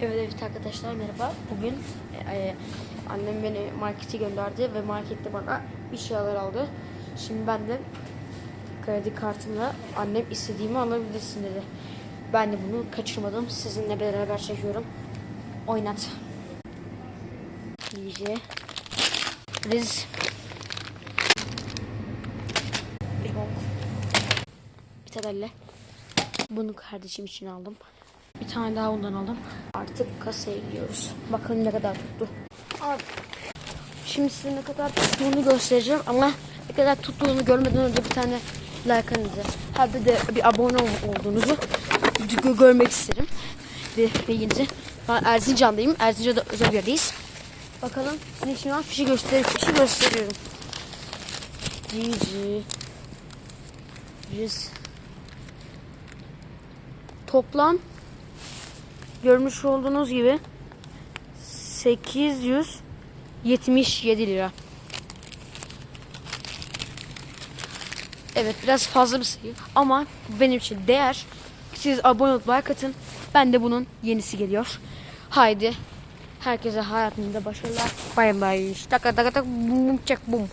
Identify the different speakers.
Speaker 1: Evet evet arkadaşlar merhaba. Bugün e, e, annem beni markete gönderdi ve markette bana bir şeyler aldı. Şimdi ben de kredi kartımla annem istediğimi alabilirsin dedi. Ben de bunu kaçırmadım. Sizinle beraber çekiyorum. Oynat. İyice. Riz. Bir bok. Bir tadelle. Bunu kardeşim için aldım. Bir tane daha ondan aldım. Artık kasaya gidiyoruz. Bakın ne kadar tuttu. Abi. Şimdi size ne kadar tuttuğunu göstereceğim ama ne kadar tuttuğunu görmeden önce bir tane like'ınızı ha bir de bir abone ol- olduğunuzu gö- görmek isterim. Ve bilginizi. Ben Erzincan'dayım. Erzincan'da özel bir yerdeyiz. Bakalım size şimdi fişi göster fişi gösteriyorum. GG. Biz toplam görmüş olduğunuz gibi 877 lira. Evet biraz fazla bir sayı ama benim için değer. Siz abone olup like. Ben de bunun yenisi geliyor. Haydi herkese hayatında başarılar. Bay bay. Taka taka tak bum çak bum.